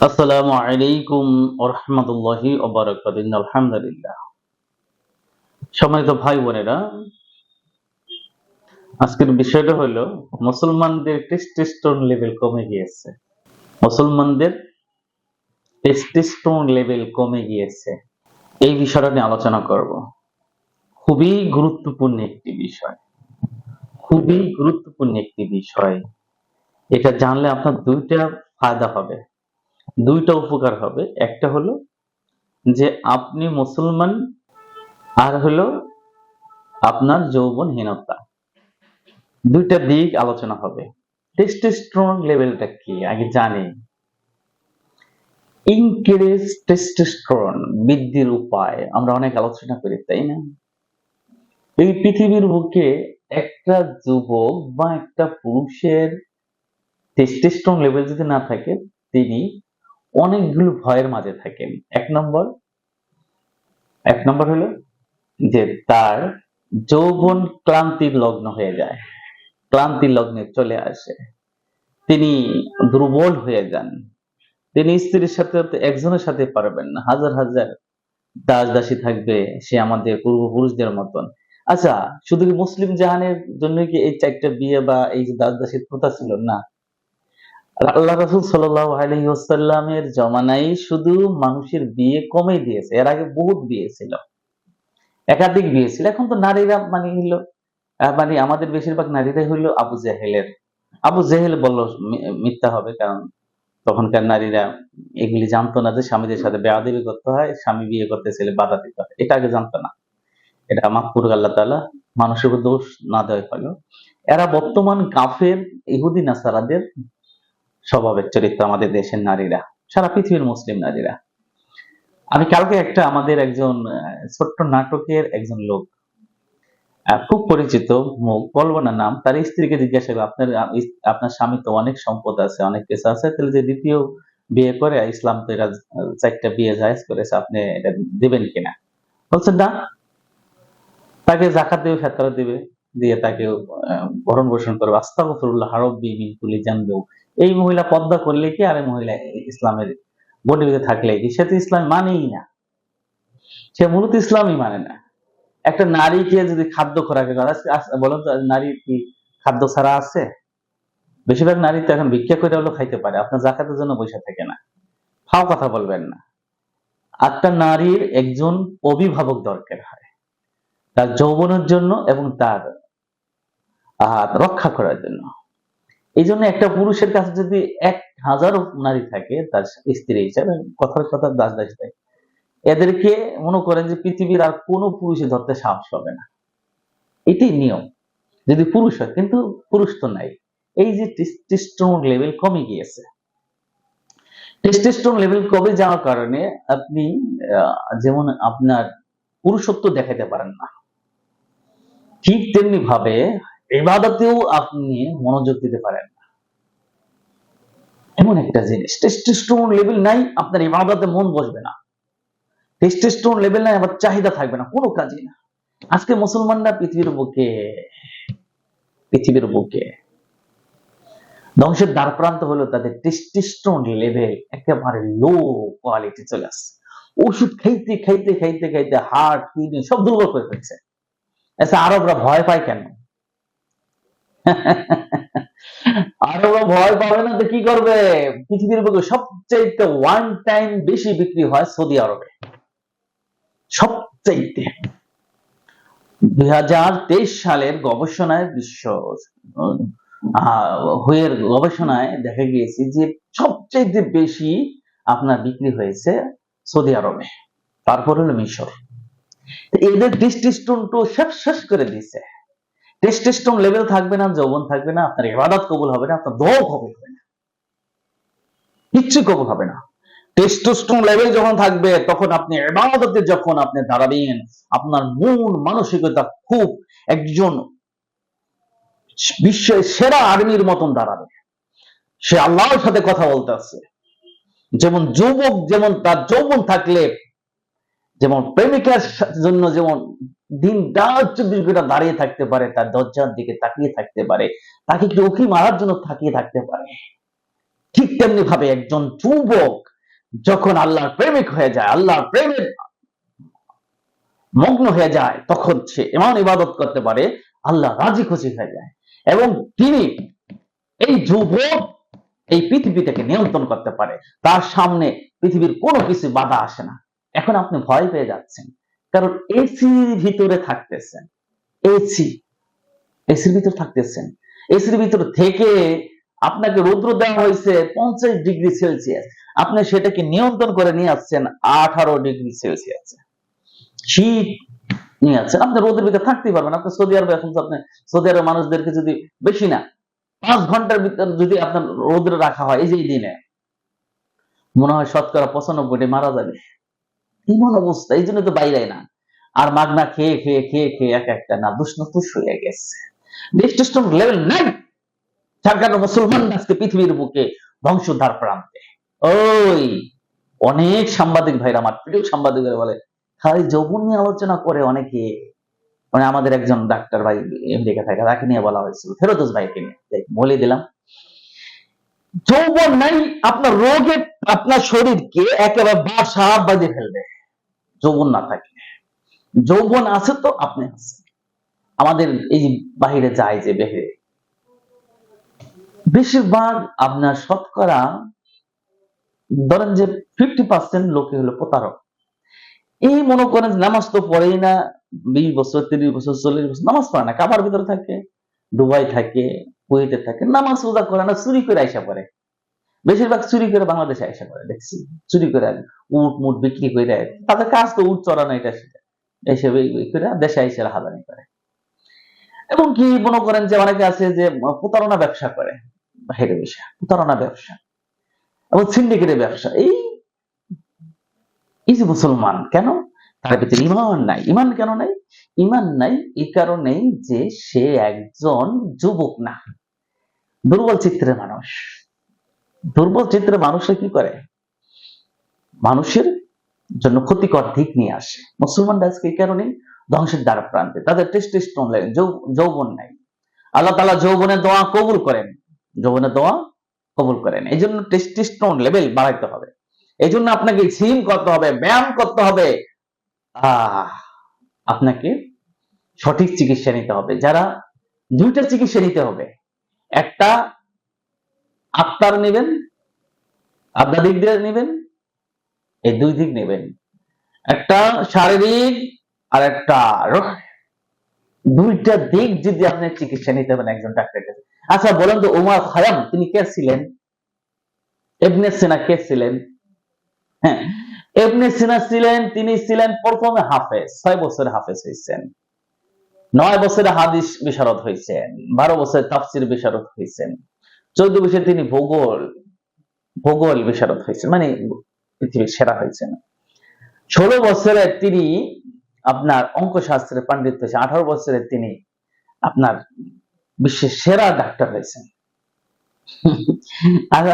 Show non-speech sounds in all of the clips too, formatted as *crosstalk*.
আসসালামু আলাইকুম রহমতুল্লাহি আলহামদুলিল্লাহ সম্মানিত ভাই বোনেরা, আজকের বিষয়টা হলো, মুসলমানদের লেভেল কমে গিয়েছে। মুসলমানদের লেভেল কমে গিয়েছে। এই বিষয়টা নিয়ে আলোচনা করব। খুবই গুরুত্বপূর্ণ একটি বিষয়। খুবই গুরুত্বপূর্ণ একটি বিষয়। এটা জানলে আপনার দুইটা ফায়দা হবে। দুইটা উপকার হবে। একটা হলো যে আপনি মুসলমান, আর হলো আপনার যৌবনহীনতা দুইটা দিক আলোচনা হবে। টেস্টোস্টেরন লেভেলটা কি? আগে জানি। ইনক্রিজ টেস্টোস্টেরন বৃদ্ধির উপায়। আমরা অনেক আলোচনা করি, তাই না? এই পৃথিবীর বুকে একটা যুবক বা একটা পুরুষের টেস্টোস্টেরন লেভেল যদি না থাকে, তিনি অনেকগুলো ভয়ের মাঝে থাকেন এক নম্বর এক নম্বর হলো যে তার যৌবন ক্লান্তির লগ্ন হয়ে যায়। ক্লান্তির লগ্নে চলে আসে। তিনি দুর্বল হয়ে যান। তিনি স্ত্রীর সাথে, একজনের সাথে পারবেন না। হাজার হাজার দাস দাসী থাকবে সে আমাদের পূর্বপুরুষদের মতন। আচ্ছা শুধু কি মুসলিম জাহানের জন্য কি এই চারটা বিয়ে বা এই দাস দাসীর প্রথা ছিল? না। আল্লাহ রসুল সাল্লামের জমানায় শুধু মানুষের বিয়ে কমে দিয়েছে, এর আগে বহুত বিয়ে ছিল। একাধিক বিয়ে ছিল, এখন তো নারীরা মানে হইল মানে আমাদের বেশিরভাগ নারীরাই হইল আবু জেহেলের। আবু জেহেল বলল মিথ্যা হবে, কারণ তখনকার নারীরা এগুলি জানতো না যে স্বামীদের সাথে বেয়াদেবি করতে হয়, স্বামী বিয়ে করতে ছেলে বাধা দিতে হয়, এটা আগে জানতো না। এটা মাহপুর আল্লাহ তালা মানুষের দোষ না দেওয়া হলো এরা বর্তমান কাফের, ইহুদি, নাসারাদের স্বভাবের চরিত্র আমাদের দেশের নারীরা, সারা পৃথিবীর মুসলিম নারীরা। আমি কালকে একটা আমাদের একজন ছোট্ট নাটকের একজন লোক খুব পরিচিত মুখ, বলব না নাম, তার স্ত্রীকে জিজ্ঞাসা করল আপনার আপনার স্বামী তো অনেক সম্পদ আছে, অনেক কিছু আছে, তাহলে যে দ্বিতীয় বিয়ে করে, ইসলাম তো এরা চারটা বিয়ে জায়েজ করেছে, আপনি এটা দিবেন কিনা? বলছেন না। তাকে জাকাত দেবে, ফেতরা দিবে, দিয়ে তাকে ভরণ পোষণ করবে। আস্তাগফিরুল্লাহ, হারব্বি মিন কুলি জানবেও এই মহিলা পদ্মা করলে কি আর মহিলা ইসলামের বন্ডিতে থাকলে কি? সে তো ইসলাম মানেই না। সে মূলত ইসলামই মানে না। একটা নারীকে যদি খাদ্য খোরাকে বলুন তো, নারী কি খাদ্য ছাড়া আছে? বেশিরভাগ নারী তো এখন ভিক্ষা করে হলেও খাইতে পারে, আপনার জাকাতের জন্য বসে থাকে না। ফাও কথা বলবেন না। একটা নারীর একজন অভিভাবক দরকার হয়। তার যৌবনের জন্য এবং তার রক্ষা করার জন্য। এই জন্য একটা পুরুষের কাছে যদি এক হাজার নারী থাকে, তার স্ত্রী হিসাবে কথার কথা দাস দাস থাকে এদেরকে মনে করেন যে পৃথিবীর আর কোনো পুরুষে ধরতে সাহস পাবে না। এটাই নিয়ম। যদি পুরুষ হয়, কিন্তু পুরুষ তো নাই। এই যে টেস্টোস্টেরন লেভেল কমে গিয়েছে। টেস্টোস্টেরন লেভেল কমে যাওয়ার কারণে আপনি যেমন আপনার পুরুষত্ব দেখাতে পারেন না। ঠিক তেমনি ভাবে এবাদতেও আপনি মনোযোগ দিতে পারেন না। এমন একটা জিনিস। টেস্টোস্টেরন লেভেল নাই, আপনার ইবাদতে মন বসবে না। টেস্টোস্টেরন লেভেল নাই, আবার চাহিদা থাকবে না, কোনো কাজে না। আজকে মুসলমানরা পৃথিবীর বুকে পৃথিবীর বুকে ধ্বংসের দ্বার প্রান্ত হলো তাদের টেস্টোস্টেরন লেভেল একেবারে লো কোয়ালিটি চলে আসছে। ওষুধ খাইতে খাইতে খাইতে খাইতে হার্ট কিডনি সব দুর্বল করে ফেলছে। আচ্ছা আরবরা ভয় পায় কেন? আরবরা ভয় পাবে না তো কি করবে? পৃথিবীর বুকে সবচাইতে ওয়ান টাইম বেশি বিক্রি হয় সৌদি আরবে। সবচাইতে। দুই হাজার তেইশ সালের গবেষণায় বিশ্ব হুয়ের গবেষণায় দেখা গিয়েছে যে সবচাইতে বেশি আপনার বিক্রি হয়েছে সৌদি আরবে। তারপর হলো মিশর। এদের তো শেষ শেষ করে দিয়েছে। টেস্টোস্টেরন লেভেল থাকবে না, যৌবন থাকবে না, আপনার ইবাদত কবুল হবে না, আপনার দোয়া কবুল হবে না। কিচ্ছু কবুল হবে না। টেস্টোস্টেরন লেভেল যখন থাকবে, তখন আপনি ইবাদতে যখন আপনি দাঁড়াবেন, আপনার মন মানসিকতা খুব একজন বিশ্বের সেরা আর্মির মতন দাঁড়াবে। সে আল্লাহর সাথে কথা বলতে আছে যেমন যুবক, যেমন তার যৌবন থাকলে, যেমন প্রেমিকার জন্য যেমন দিন রাত চব্বিশ ঘণ্টা দাঁড়িয়ে থাকতে পারে, তার দরজার দিকে তাকিয়ে থাকতে পারে, তাকে উকি মারার জন্য তাকিয়ে থাকতে পারে। ঠিক তেমনি ভাবে একজন যুবক যখন আল্লাহর প্রেমিক হয়ে যায়, আল্লাহর প্রেমের মগ্ন হয়ে যায়, তখন সে এমন ইবাদত করতে পারে, আল্লাহ রাজি খুশি হয়ে যায়। এবং তিনি এই যুবক এই পৃথিবী থেকে নিয়ন্ত্রণ করতে পারে। তার সামনে পৃথিবীর কোনো কিছু বাধা আসে না। এখন আপনি ভয় পেয়ে যাচ্ছেন। কারণ এসির ভিতরে থাকতেছেন। এসি এসির ভিতরে থাকতেছেন। এসির ভিতর থেকে আপনাকে রৌদ্র দেওয়া হয়েছে পঞ্চাশ ডিগ্রি সেলসিয়াস। আপনি সেটাকে নিয়ন্ত্রণ করে নিয়ে আসছেন আঠারো ডিগ্রি সেলসিয়াস শীত নিয়ে আসছেন। আপনি রোদের ভিতরে থাকতেই পারবেন। আপনি সৌদি আরবে এখন আপনি, সৌদি আরবের মানুষদেরকে যদি বেশি না, পাঁচ ঘণ্টার ভিতরে যদি আপনার রোদ্রে রাখা হয়, এই যে দিনে, মনে হয় শতকরা পঁচানব্বইটি মারা যাবে। এমন অবস্থা, এই জন্য তো বাইরে না। আর মাগনা খেয়ে খেয়ে খেয়ে খেয়ে এক একটা না দুষ্ণতুষ হয়ে গেছে। টেস্টোস্টেরন লেভেল নাই। মুসলমান আজকে পৃথিবীর বুকে ধ্বংসধার প্রান্তে। ওই অনেক সাংবাদিক ভাইরা, আমার প্রিয় সাংবাদিক বলে, খালি যৌবন নিয়ে আলোচনা করে অনেকে। মানে আমাদের একজন ডাক্তার ভাই আমেরিকা থাকে, তাকে নিয়ে বলা হয়েছিল। ফেরোদোস ভাইকে নিয়ে। বলে দিলাম। যৌবন নাই, আপনার রোগে আপনার শরীরকে একেবারে বাসা বাজে ফেলবে। যৌবন না থাকে। যৌবন আছে তো, আপনি আছেন। আমাদের এই বাহিরে যায় যে বেহে বেশিরভাগ আপনার শতকরা, ধরেন যে ফিফটি পার্সেন্ট লোকে হলো প্রতারক। এই মনে করেন নামাজ তো পড়েই না, বিশ বছর, তিরিশ বছর, চল্লিশ বছর নামাজ পড়ে না, কাবার ভিতরে থাকে, দুবাই থাকে কুয়েতে থাকে, নামাজ রোজা করে না, চুরি করে আইসা পড়ে। বেশিরভাগ চুরি করে বাংলাদেশে আইসা পড়ে, দেখছি। চুরি করে উট মুট বিক্রি করে তাদের কাজ তো উট চড়ানো এটা সেটা। এসে করে দেশে আইসে হাজানি করে। এবং কি মনে করেন যে অনেকে আছে যে প্রতারণা ব্যবসা করে বাইরে বসে। প্রতারণা ব্যবসা। এবং সিন্ডিকেটের ব্যবসা। এই এই যে মুসলমান, কেন? তার ভিতরে ইমান নাই। ইমান কেন নাই? ইমান নাই এই কারণেই যে সে একজন যুবক না। দুর্বল চিত্রের মানুষ। দুর্বল চিত্রের মানুষে কি করে? মানুষের জন্য ক্ষতিকর দিক নিয়ে আসে। মুসলমানরা আজকে এই কারণে ধ্বংসের দ্বার প্রান্তে। তাদের টেস্টেস্টন যৌবন নাই। আল্লাহ তালা যৌবনের দোয়া কবুল করেন। যৌবনের দোয়া কবুল করেন। এই জন্য টেস্টিস্টন লেভেল বাড়াইতে হবে। এই জন্য আপনাকে জিম করতে হবে, ব্যায়াম করতে হবে। আপনাকে সঠিক চিকিৎসা নিতে হবে। যারা দুইটা চিকিৎসা নিতে হবে একটা আত্মার নেবেন দিক দিয়ে নেবেন, এই দুই দিক নেবেন। একটা শারীরিক আর একটা দুইটা দিক যদি আপনি চিকিৎসা নিতে হবেন একজন ডাক্তারের কাছে। আচ্ছা বলেন তো, উমার খায়াম, তিনি কে ছিলেন? এবনে সিনা কে ছিলেন? হ্যাঁ এবনে সিনা ছিলেন, তিনি ছিলেন প্রথমে হাফেজ, ছয় বছর হাফেজ হয়েছেন। নয় বছরে হাদিস বিশারদ হয়েছেন, বারো বছরে তাফসির বিশারদ হয়েছেন, চৌদ্দ বছরে তিনি ভূগোল ভূগোল বিশারদ হয়েছেন মানে পৃথিবীর সেরা হয়েছেন। ষোলো বছরে তিনি আপনার অঙ্ক শাস্ত্রে পাণ্ডিত হয়েছে, আঠারো বছরে তিনি আপনার বিশ্বের সেরা ডাক্তার হয়েছেন।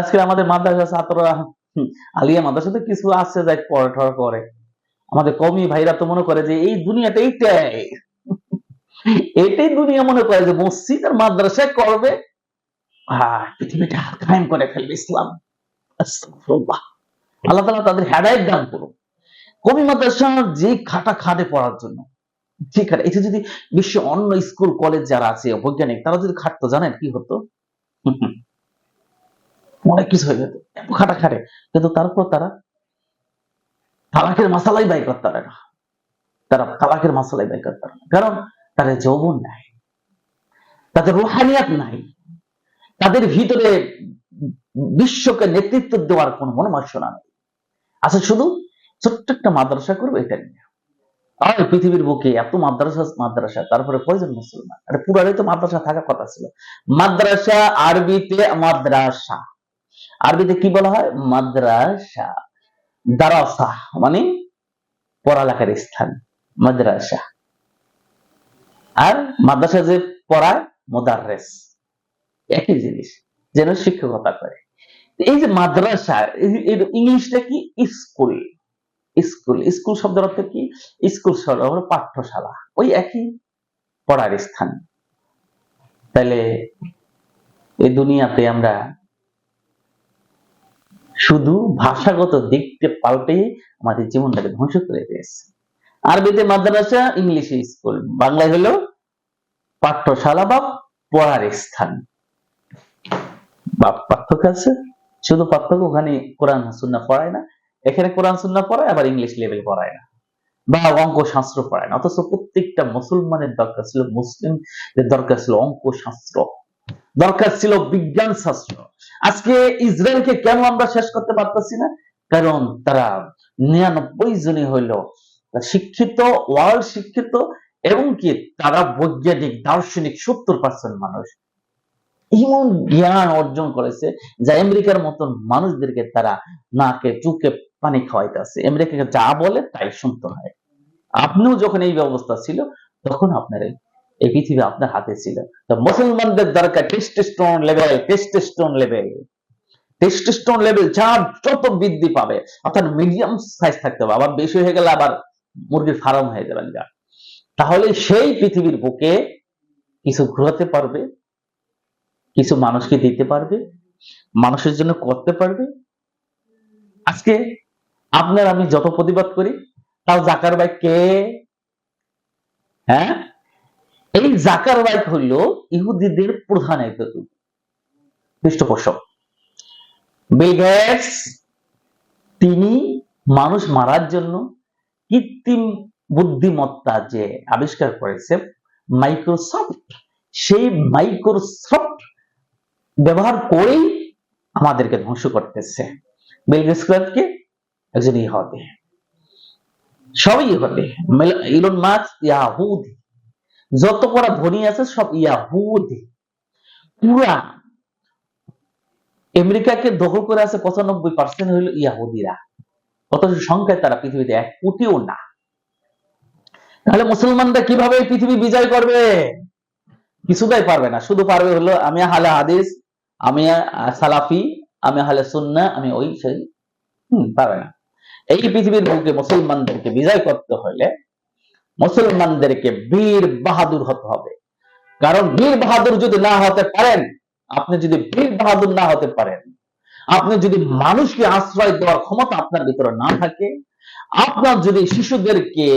আজকে আমাদের মাদ্রাসা ছাত্ররা আলিয়া মাদ্রাসাতে কিছু আছে যাই পড়াঠড়া করে আমাদের কমি ভাইরা তো মনে করে যে এই দুনিয়াটা এইটাই। এটাই দুনিয়া মনে করে যে মসজিদ আর করবে। আর পৃথিবীটা কায়েম করে ফেলবে ইসলাম। আল্লাহ তালা তাদের হেদায়ত দান করুন। কমি মাদ্রাসার যে খাটা খাটে পড়ার জন্য, যে খাটে এটা যদি বিশ্বে অন্য স্কুল, কলেজ যারা আছে, বৈজ্ঞানিক, তারা যদি খাটতো, জানেন কি হতো? অনেক কিছু হয়ে যেত। খাটা খাটে। কিন্তু তারপর তারা তালাকের মাসালাই বাই করতে পারে না। তারা তালাকের মাসালাই বাই করতে পারে না। কারণ তাদের যৌবন নাই, তাদের রোহানিয়াত নাই, তাদের ভিতরে বিশ্বকে নেতৃত্ব দেওয়ার কোন মনোমাসনা নেই। আচ্ছা শুধু ছোট্ট একটা মাদ্রাসা করবে এটা নিয়ে। আর পৃথিবীর বুকে এত মাদ্রাসা মাদ্রাসা, তারপরে কয়জন মুসলমান? আরে পুরাটাই তো মাদ্রাসা থাকার কথা ছিল। মাদ্রাসা, আরবিতে মাদ্রাসা। আরবিতে কি বলা হয়? মাদ্রাসা। দারাসা মানে পড়ালেখার স্থান, মাদ্রাসা। আর মাদ্রাসা যে পড়ায় মোদাররেস। একই জিনিস, যেন শিক্ষকতা করে। এই যে মাদ্রাসা ইংলিশটা কি? স্কুল। স্কুল স্কুল শব্দের অর্থ কি? স্কুল শব্দ হলো পাঠ্যশালা। ওই একই পড়ার স্থান। তাহলে এই দুনিয়াতে আমরা শুধু ভাষাগত দিককে পাল্টে আমাদের জীবনটাকে ধ্বংস করে দিয়েছে। আরবিতে মাদ্রাসা, ইংলিশে স্কুল। বাংলায় হলো পাঠ্যশালা বা পড়ার স্থান। পার্থক্য আছে। শুধু পার্থক্য ওখানে কোরআন সুন্না পড়ায় না। এখানে কোরআন সুন্না পড়ায়, আবার ইংলিশ লেভেল পড়ায় না। বা অঙ্ক, শাস্ত্র পড়ায় না। অথচ প্রত্যেকটা মুসলমানের দরকার ছিল, মুসলিমদের দরকার ছিল অঙ্ক, শাস্ত্র। দরকার ছিল বিজ্ঞান, শাস্ত্র। আজকে ইসরায়েলকে কেন আমরা শেষ করতে পারতেছি না? কারণ তারা নিরানব্বই জনই হইল শিক্ষিত ওয়ার্ল্ড শিক্ষিত এবং কি তারা বৈজ্ঞানিক, দার্শনিক সত্তর পার্সেন্ট মানুষ। এমন জ্ঞান অর্জন করেছে যা আমেরিকার মতন মানুষদেরকে তারা নাকে চুকে পানি খাওয়াইতেছে। আমেরিকাকে যা বলে তাই শুনতে হয় আপনিও যখন এই ব্যবস্থা ছিল, তখন আপনার এই- পৃথিবী আপনার হাতে ছিল। তো মুসলমানদের দরকার testosterone level testosterone level testosterone level যা যত বৃদ্ধি পাবে, অর্থাৎ মিডিয়াম সাইজ থাকতে হবে। আবার বেশি হয়ে গেলে আবার মুরগির ফার্ম হয়ে যাবেন যা তাহলে সেই পৃথিবীর বুকে কিছু ঘোরাতে পারবে, কিছু মানুষকে দিতে পারবে, মানুষের জন্য করতে পারবে। আজকে আপনার আমি যত প্রতিবাদ করি, তাও জাকার বাইক কে? হ্যাঁ? এই জাকার বাইক হইল ইহুদিদের প্রধান এক পৃষ্ঠপোষক। বিল গেটস, তিনি মানুষ মারার জন্য কৃত্রিম বুদ্ধিমত্তা যে আবিষ্কার করেছে মাইক্রোসফট, সেই মাইক্রোসফট ব্যবহার করেই আমাদেরকে ধ্বংস করতেছে। বিল গেটস কে একজন সবই ইহুদি ইলন মাস্ক, ইয়াহুদি। যত করা ধনী আছে, সব ইয়াহুদি। পুরা আমেরিকাকে দখল করে আছে পঁচানব্বই পার্সেন্ট হইল ইয়াহুদিরা। অথচ সংখ্যায় তারা পৃথিবীতে এক কোটিও না। তাহলে মুসলমানরা কীভাবে পৃথিবী বিজয় করবে? কিছুটাই পারবে না। শুধু পারবে হলো, আমি হালে হাদিস, আমি সালাফি, আমি হালে সুন্না, আমি ওই সেই। হম, পারবে না। এই পৃথিবীর বুকে মুসলমানদেরকে বিজয় করতে হলে মুসলমানদেরকে বীর বাহাদুর হতে হবে। কারণ বীর বাহাদুর যদি না হতে পারেন, আপনি যদি বীর বাহাদুর না হতে পারেন আপনি যদি মানুষকে আশ্রয় দেওয়ার ক্ষমতা আপনার ভিতরে না থাকে, আপনার যদি শিশুদেরকে,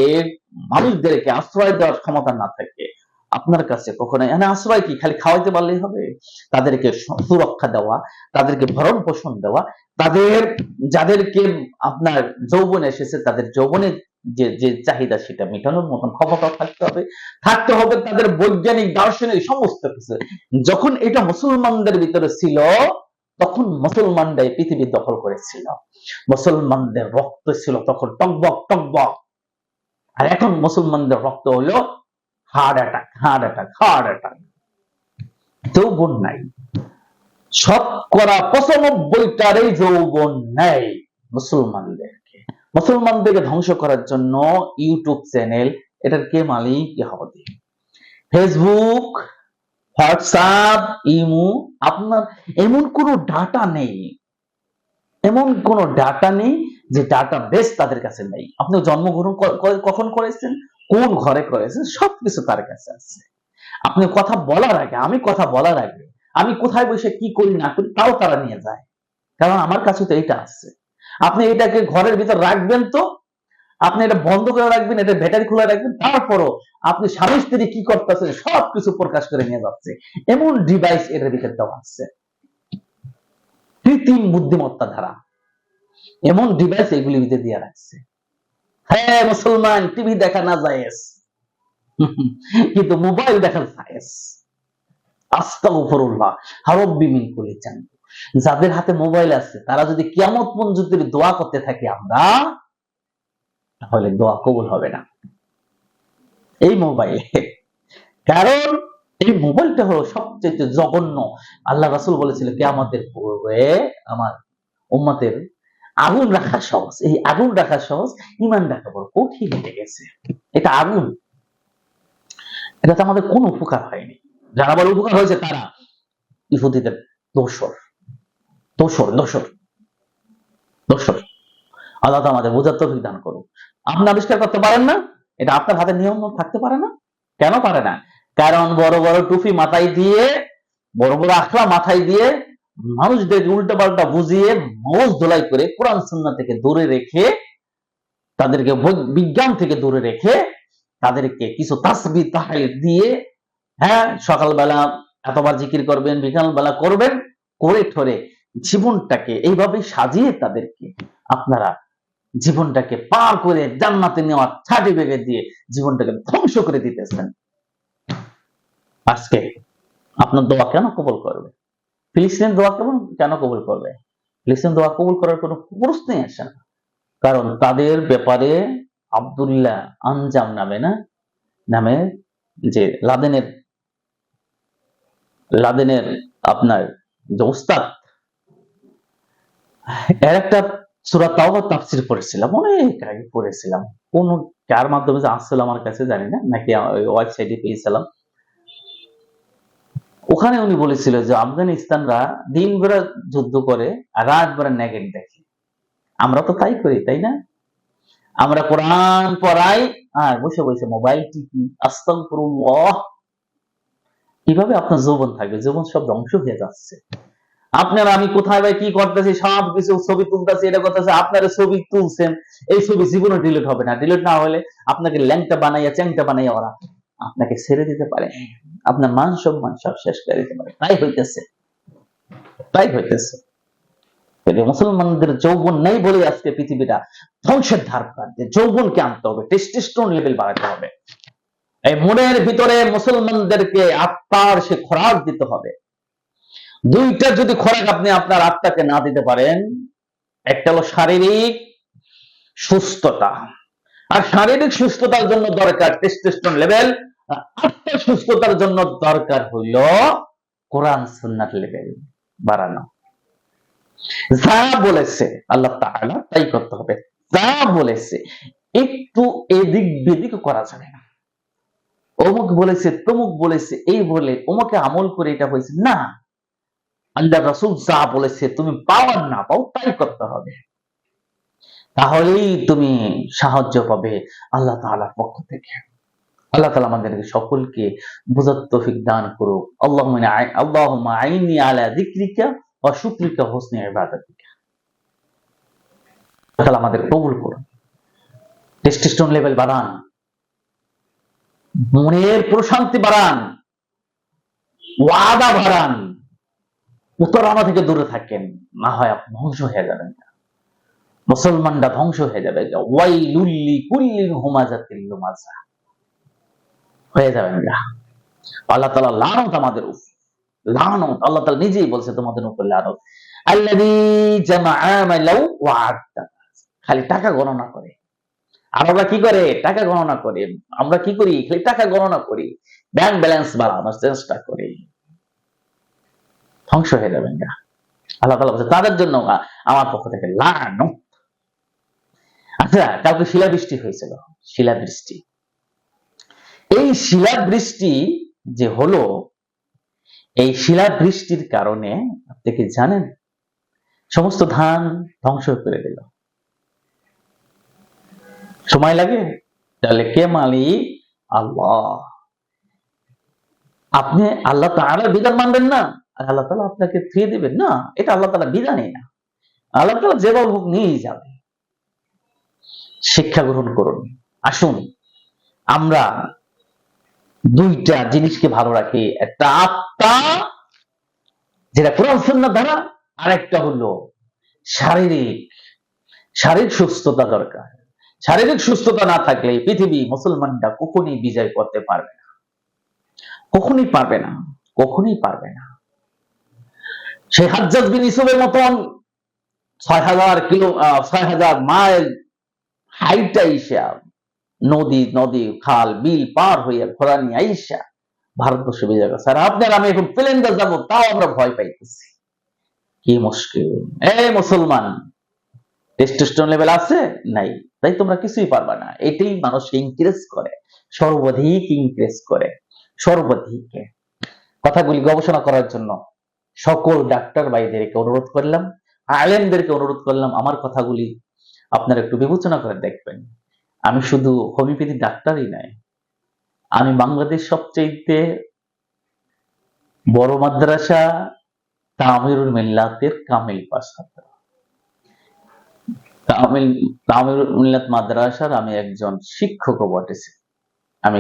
মানুষদেরকে আশ্রয় দেওয়ার ক্ষমতা না থাকে, আপনার কাছে কখনো এখানে আশ্রয় কি? খালি খাওয়াইতে পারলেই হবে? তাদেরকে সুরক্ষা দেওয়া, তাদেরকে ভরণ পোষণ দেওয়া, তাদের, যাদেরকে আপনার যৌবন এসেছে, তাদের যৌবনের যে যে চাহিদা সেটা মেটানোর মতন ক্ষমতা থাকতে হবে। থাকতে হবে তাদের বৈজ্ঞানিক, দার্শনিক, সমস্ত কিছু। যখন এটা মুসলমানদের ভিতরে ছিল তখন মুসলমানরা এই পৃথিবী দখল করেছিল। মুসলমানদের রক্ত ছিল তখন টকবক টকবক আর এখন মুসলমানদের রক্ত হলো heart attack heart attack heart attack. যৌবন নাই। শতকরা পঁচানব্বইটারই যৌবন নেই মুসলমানদেরকে। মুসলমানদেরকে ধ্বংস করার জন্য ইউটিউব চ্যানেল এটার কে মালিক? ইহুদি ফেসবুক হোয়াটসঅ্যাপ, ইমু, আপনার এমন কোনো ডাটা নেই। এমন কোনো ডাটা নেই যে ডাটা বেস তাদের কাছে নেই। আপনি জন্মগ্রহণ কখন করেছেন? কোন ঘরে করেছেন? সবকিছু তার কাছে আছে। আপনি কথা বলার আগে, আমি কথা বলার আগে, আমি কোথায় বসে কি করি, না করি, তাও তারা নিয়ে যায়। কারণ আমার কাছে তো এটা আছে। আপনি এটাকে ঘরের ভিতর রাখবেন তো আপনি এটা বন্ধ করে রাখবেন, এটা ব্যাটারি খোলা রাখবেন, তারপরও আপনি স্বামী স্ত্রী কি করতেছেন, সবকিছু প্রকাশ করে নিয়ে যাচ্ছে। এমন ডিভাইস এটার ভিতরে দেওয়া আছে। কৃত্রিম বুদ্ধিমত্তা ধারা। এমন ডিভাইস এগুলি ভিতরে দিয়ে রাখছে হ্যাঁ মুসলমান টিভি দেখা না যায়। *laughs* কিন্তু মোবাইল দেখা যায়। আস্তাগফিরুল্লাহ, হারব্বি মিন জানব। যাদের হাতে মোবাইল আছে, তারা যদি কিয়ামত পর্যন্ত দোয়া করতে থাকি, আমরা তাহলে দোয়া কবুল হবে না। এই মোবাইলে কারণ এই মোবাইলটা হলো সবচেয়ে জঘন্য। আল্লাহ রাসুল বলেছিল, কিয়ামতের পূর্বে আমার উম্মতের আগুন রাখা সহজ। এই আগুন রাখা সহজ ইমান রাখা বড় কঠিন হয়ে গেছে। এটা আগুন। এটাতে আমাদের কোনো উপকার হয়নি। যারা বলে উপকার হয়েছে তারা। ইহুদিদের দোষর দোষর দোষর দোষর আল্লাহ আমাদের বোঝার তৌফিক দান করুন আপনি আবিষ্কার করতে পারেন না, এটা আপনার হাতে নিয়ম থাকতে পারে না? কেন পারে না? কারণ বড় বড় টুপি মাথায় দিয়ে, বড় বড় আখড়া মাথায় দিয়ে মানুষদেরকে উল্টা পাল্টা বুঝিয়ে, মগজ ধোলাই করে কোরআন, সুন্নাহ থেকে দূরে রেখে, তাদেরকে বিজ্ঞান থেকে দূরে রেখে, তাদেরকে কিছু তাসবি তাহাই দিয়ে হ্যাঁ সকালবেলা এতবার জিকির করবেন, বিকালবেলা করবেন, করে ঠরে জীবনটাকে এইভাবে সাজিয়ে তাদেরকে আপনারা জীবনটাকে পার করে জান্নাতে নেওয়ার সার্টিফিকেট দিয়ে জীবনটাকে ধ্বংস করে দিতেছেন। আজকে আপনার দোয়া কেন কবল করবে? ফিলিস্তিনের দোয়া কেমন কেন কবুল করবে? ফিলিস্তিন দোয়া কবুল করার কোনো প্রশ্নই আসে না। কারণ তাদের ব্যাপারে আব্দুল্লাহ আনজাম নামে না, নামে যে লাদেনের লাদেনের আপনার যে উস্তাদ এর একটা সুরা তাওবা তাফসির পড়েছিলাম, অনেক আগে পড়েছিলাম। কোন কার মাধ্যমে আসছিল আমার কাছে জানি না, নাকি ওয়েবসাইটে পেয়েছিলাম। ওখানে উনি বলেছিল যে আফগানিস্তানরা দিন ভরে যুদ্ধ করে আর রাত ভরে নেগেট দেখে। আমরা তো তাই করি, তাই না? আমরা কোরআন পড়াই আর বসে বসে মোবাইল টিপি, আস্তাগফিরুল্লাহ। কীভাবে আপনার যৌবন থাকবে, যৌবন সব ধ্বংস হয়ে যাচ্ছে। আপনারা আমি কোথায় ভাই কি করতেছি সব কিছু ছবি তুলতেছি, এটা করতেছি, আপনারা ছবি তুলছেন, এই ছবি জীবনে ডিলিট হবে না। ডিলিট না হলে আপনাকে ল্যাংটা বানাইয়া, চ্যাংটা বানাইয়া ওরা আপনাকে ছেড়ে দিতে পারে। আপনার মান সম্মান সব শেষ করে দিতে পারে। তাই হইতেছে। তাই হইতেছে। মুসলমানদের যৌবন নেই বলে আজকে পৃথিবীটা ধ্বংসের ধার প্রান্তে যৌবনকে আনতে হবে টেস্টিস্টোন লেভেল বাড়াতে হবে। এই মনের ভিতরে মুসলমানদেরকে আত্মার সে খোরাক দিতে হবে। দুইটা যদি খোরাক আপনি আপনার আত্মাকে না দিতে পারেন, একটা হলো শারীরিক সুস্থতা। আর শারীরিক সুস্থতার জন্য দরকার টেস্টোস্টেরন লেভেল আত্মার সুস্থতার জন্য দরকার হইল কোরআন, সুন্নাত লেভেল বাড়ানো। যা বলেছে আল্লাহ তাআলা, তাই করতে হবে। যা বলেছে, একটু এদিক বেদিক করা যাবে না। অমুক বলেছে, তমুক বলেছে, এই বলে ওমকে আমল করে এটা হয়েছে। না আল্লাহ রাসূল যা বলেছে, তুমি পাও আর না পাও, তাই করতে হবে। তাহলেই তুমি সাহায্য পাবে আল্লাহ তাআলার পক্ষ থেকে। আল্লাহ তাআলা আমাদেরকে সকলকে বোঝার তৌফিক দান করুক। আল্লাহুম্মা আই- আল্লাহুম্মা আইনি আলা যিকরিকা ওয়া শুকরিকা হুসনি ইবাদাতিকা। আল্লাহ আমাদের কবুল করুন টেস্টোস্টেরন লেভেল বাড়ান। মনের প্রশান্তি বাড়ান। ওয়াদা বাড়ান। উত্তরানা থেকে দূরে থাকেন। না হয় ধ্বংস হয়ে যাবেন। মুসলমানরা ধ্বংস হয়ে যাবে। ওয়াইলুল্লি হয়ে যাবেন না। আল্লাহ লানত আমাদের উপর। লানত, আল্লাহ নিজেই বলছে তোমাদের উপর লানত। খালি টাকা গণনা করে। আর আমরা কি করে? টাকা গণনা করে। আমরা কি করি? খালি টাকা গণনা করি। ব্যাংক ব্যালেন্স বাড়ানোর চেষ্টা করি। ধ্বংস হয়ে যাবেন না আল্লাহ তাআলা বলছে, তাদের জন্য আমার পক্ষ থেকে লানো আচ্ছা কালকে শিলাবৃষ্টি হয়েছিল, শিলাবৃষ্টি। এই শিলাবৃষ্টি যে হলো, এই শিলাবৃষ্টির কারণে, আপনি কি জানেন? সমস্ত ধান ধ্বংস করে দিল। সময় লাগে? তাহলে কে মালিক? আল্লাহ। আপনি আল্লাহ তো তাআলা বিধান মানবেন না। আর আল্লাহ তাআলা আপনাকে ফিরে দিবেন। না, এটা আল্লাহ তাআলা বিধানই না। আল্লাহ তাআলা যেভাবে হোক নিয়েই যাবে। শিক্ষা গ্রহণ করুন। আসুন, আমরা দুইটা জিনিসকে ভালো রাখি। একটা আত্মা, যেটা কোরআন দ্বারা, আরেকটা হলো শারীরিক। শারীরিক সুস্থতা দরকার। শারীরিক সুস্থতা না থাকলে পৃথিবী মুসলমানরা কখনই বিজয় করতে পারবে না। কখনই পারবে না। কখনই পারবে না। সেই হাজ্জাজ বিন ইসুফের মতন ছয় হাজার কিলো ছয় হাজার মাইল হাইটা আইসা নদী নদী, খাল, বিল পার হইয়া ঘোড়া নিয়ে আইসা ভারতবর্ষে বিজয় করছে। আর আপনার আমি এখন প্লেনটা যাব, তাও আমরা ভয় পাইতেছি। কি মুশকিল। এই মুসলমান টেস্টোস্টেরন লেভেল আছে? নাই। তাই তোমরা কিছুই পারবা না। এটাই মানুষকে ইনক্রেজ করে, সর্বাধিক ইনক্রেজ করে, সর্বাধিক। কথাগুলি গবেষণা করার জন্য সকল ডাক্তার ভাইদেরকে অনুরোধ করলাম, আলেমদেরকে অনুরোধ করলাম, আমার কথাগুলি আপনারা একটু বিবেচনা করে দেখবেন। আমি শুধু হোমিওপ্যাথি ডাক্তারই নয় আমি বাংলাদেশ সবচেয়ে বড় মাদ্রাসা তামিরুল মিল্লাতের কামিল পাস ছাত্র। তামিল, তামিরুল মিল্লাত মাদ্রাসার আমি একজন শিক্ষকও বটেছি। আমি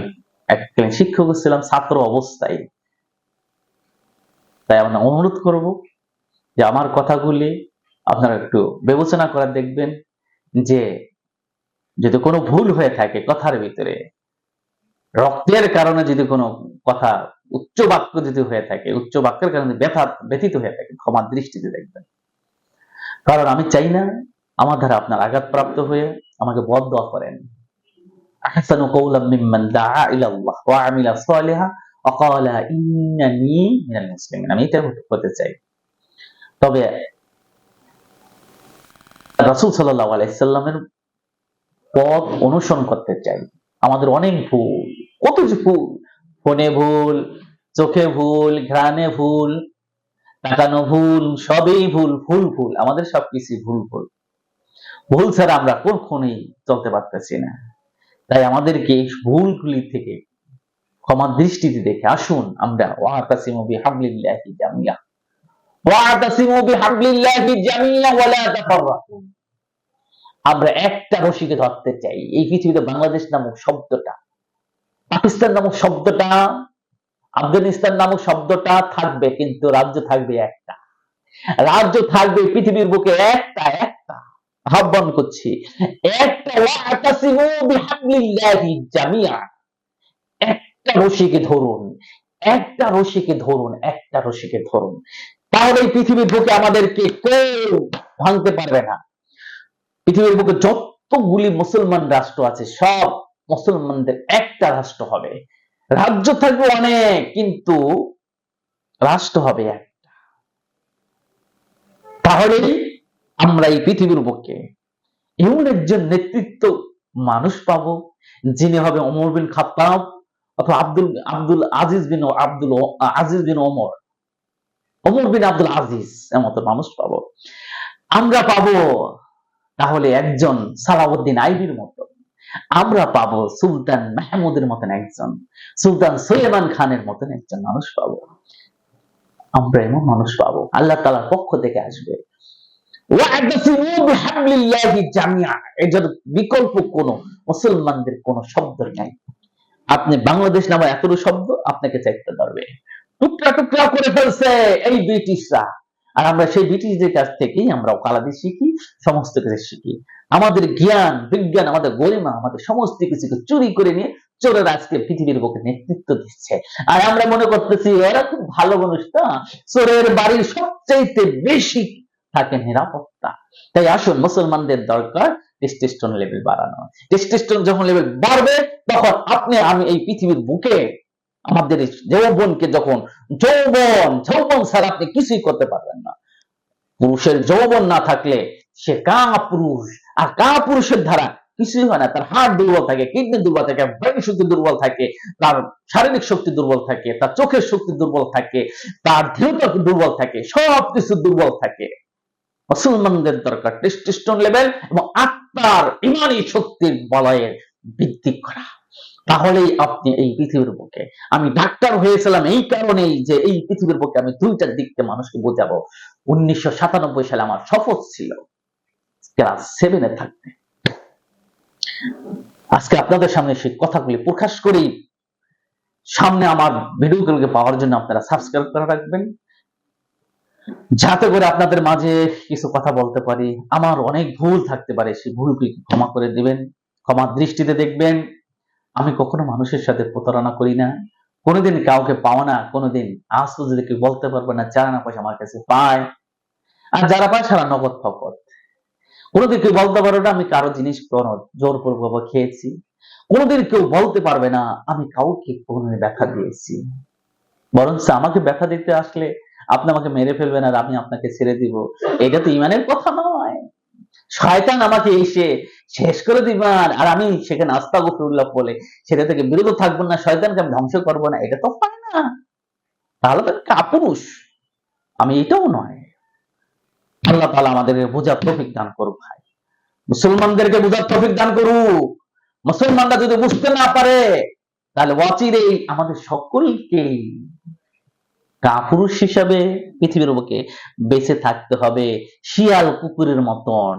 একদিন শিক্ষক ছিলাম, ছাত্র অবস্থায়। তাই আমরা অনুরোধ করব যে আমার কথাগুলি আপনারা একটু বিবেচনা করে দেখবেন যে যদি কোনো ভুল হয়ে থাকে কথার ভিতরে, রক্তের কারণে যদি কোনো কথা উচ্চ বাক্য যদি হয়ে থাকে, উচ্চ বাক্যের কারণে ব্যথা ব্যথিত হয়ে থাকে ক্ষমার দৃষ্টিতে দেখবেন। কারণ আমি চাই না আমার দ্বারা আপনার আঘাতপ্রাপ্ত হয়ে আমাকে বদ করেন। আহসানু কওলাম মিম্মান দাআ ইলা আল্লাহ ওয়া আমিলা সালিহা মিনাল মুসলিমিন। আমি এটা হতে- চাই। তবে রাসূল সাল্লাল্লাহু আলাইহি সাল্লামের পথ অনুসরণ করতে চাই। আমাদের অনেক ভুল, কত ভুল, ফোনে ভুল, চোখে ভুল, ঘ্রাণে ভুল তাকানো ভুল, সবই ভুল ভুল ভুল, আমাদের সবকিছু ভুল ভুল। ভুল ছাড়া আমরা কখনোই চলতে পারতেছি না। তাই আমাদেরকে ভুলগুলি থেকে ক্ষমার দৃষ্টিতে দেখে আসুন আমরা। বিহাবলিল্লাহি জামিয়া। বিহাবলিল্লাহি জামিয়া ওয়ালা তাফাররাকু। আমরা একটা রশিকে ধরতে চাই। এই পৃথিবীতে বাংলাদেশ নামক শব্দটা, পাকিস্তান নামক শব্দটা, আফগানিস্তান নামক শব্দটা থাকবে, কিন্তু রাজ্য থাকবে একটা। রাজ্য থাকবে, পৃথিবীর বুকে একটা একটা। আহ্বান করছি, একটা জামিয়া। একটা রশিকে ধরুন, একটা রশিকে ধরুন, একটা রশিকে ধরুন, তাহলে পৃথিবীর বুকে আমাদেরকে কেউ ভাঙতে পারবে না। পৃথিবীর বুকে যতগুলি মুসলমান রাষ্ট্র আছে, সব মুসলমানদের একটা রাষ্ট্র হবে। রাজ্য থাকবে অনেক, কিন্তু রাষ্ট্র হবে একটা। তাহলেই আমরা এই পৃথিবীর বুকে এমন একজন নেতৃত্ব মানুষ পাবো, যিনি হবে অমর বিন খাত্তাব অথবা আব্দুল আব্দুল আজিজ বিন আব্দুল আজিজ বিন ওমর। ওমর বিন আব্দুল আজিজ এমত মানুষ পাবো। আমরা পাবো তাহলে একজন সালাউদ্দিন আইবির মতো। আমরা পাবো সুলতান মাহমুদের মতন একজন, সুলতান সুলেমান খানের মতন একজন মানুষ পাবো। আমরা এমন মানুষ পাবো, আল্লাহ তালার পক্ষ থেকে আসবে। বিকল্প কোন মুসলমানদের কোন শব্দ নাই। আপনি বাংলাদেশ নামে এতটুকু শব্দ আপনাকে চাইতে পারবে। টুকরা টুকরা করে ফেলছে এই ব্রিটিশরা। আর আমরা সেই ব্রিটিশদের কাছ থেকেই আমরা ওকালাদি শিখি, সমস্ত কিছু শিখি। আমাদের জ্ঞান, বিজ্ঞান, আমাদের গরিমা, আমাদের সমস্ত কিছুকে চুরি করে নিয়ে চোরের আজকে পৃথিবীর বুকে নেতৃত্ব দিচ্ছে। আর আমরা মনে করতেছি, এরা খুব ভালো মানুষ না? চোরের বাড়ির সবচাইতে বেশি থাকে নিরাপত্তা। তাই আসুন, মুসলমানদের দরকার টেস্টেস্টন লেভেল বাড়ানো। টেস্টেস্টন যখন লেভেল বাড়বে, তখন আপনি, আমি এই পৃথিবীর বুকে আমাদের যৌবনকে যখন, যৌবন যৌবন ছাড়া আপনি কিছুই করতে পারবেন না। পুরুষের যৌবন না থাকলে সে কা পুরুষ আর কা পুরুষের দ্বারা কিছুই হয় না। তার হার্ট দুর্বল থাকে, কিডনি দুর্বল থাকে ব্রেন শক্তি দুর্বল থাকে, তার শারীরিক শক্তি দুর্বল থাকে, তার চোখের শক্তি দুর্বল থাকে, তার দৃঢ়তা দুর্বল থাকে সব কিছু দুর্বল থাকে। মুসলমানদের দরকার টেস্টিস্টন লেভেল এবং আত্মার ইমানি শক্তির বলয়ের বৃদ্ধি করা। তাহলেই আপনি এই পৃথিবীর বুকে। আমি ডাক্তার হয়েছিলাম এই কারণেই যে এই পৃথিবীর বুকে আমি দুইটা দিককে মানুষকে বোঝাবো। উনিশশো সাতানব্বই সালে আমার শপথ ছিল ক্লাস সেভেনে থাকতে। আজকে আপনাদের সামনে সেই কথাগুলি প্রকাশ করেই সামনে আমার ভিডিওগুলোকে পাওয়ার জন্য আপনারা সাবস্ক্রাইব করে রাখবেন। যাতে করে আপনাদের মাঝে কিছু কথা বলতে পারি। আমার অনেক ভুল থাকতে পারে, সেই ভুলকে ক্ষমা করে দিবেন ক্ষমার দৃষ্টিতে দেখবেন। আমি কখনো মানুষের সাথে প্রতারণা করি না। কোনোদিন কাউকে পাওয়া না, কোনোদিন আজ পর্যন্ত কেউ বলতে পারবে না, চার না পয়সা আমার কাছে পায়। আর যারা পায় সারা নগদ ফকত কোনোদিন কেউ বলতে পারবে না, আমি কারও জিনিস কোনো জোরপূর্বক খেয়েছি। কোনোদিন কেউ বলতে পারবে না, আমি কাউকে কোনোদিন ব্যথা দিয়েছি। বরঞ্চ আমাকে ব্যথা দিতে আসলে আপনি আমাকে মেরে ফেলবেন আর আমি আপনাকে ছেড়ে দিব। এটা তো ইমানের কথা নয়। শয়তান আমাকে এসে শেষ করে দিবেন আর আমি সেখানে আস্তা গফিরুল্লাহ বলে সেটা থেকে বিরত থাকব না, শয়তানকে আমি ধ্বংস করব না, এটা তো হয় না। তাহলে তো কাপুরুষ। আমি এটাও নয়। আল্লাহ তালা আমাদের বোঝার তৌফিক দান করুক ভাই। মুসলমানদেরকে বোঝার তৌফিক দান করুক। মুসলমানরা যদি বুঝতে না পারে, তাহলে অচিরেই আমাদের সকলকেই কাপুরুষ হিসাবে পৃথিবীর বুকে বেঁচে থাকতে হবে শিয়াল কুকুরের মতন।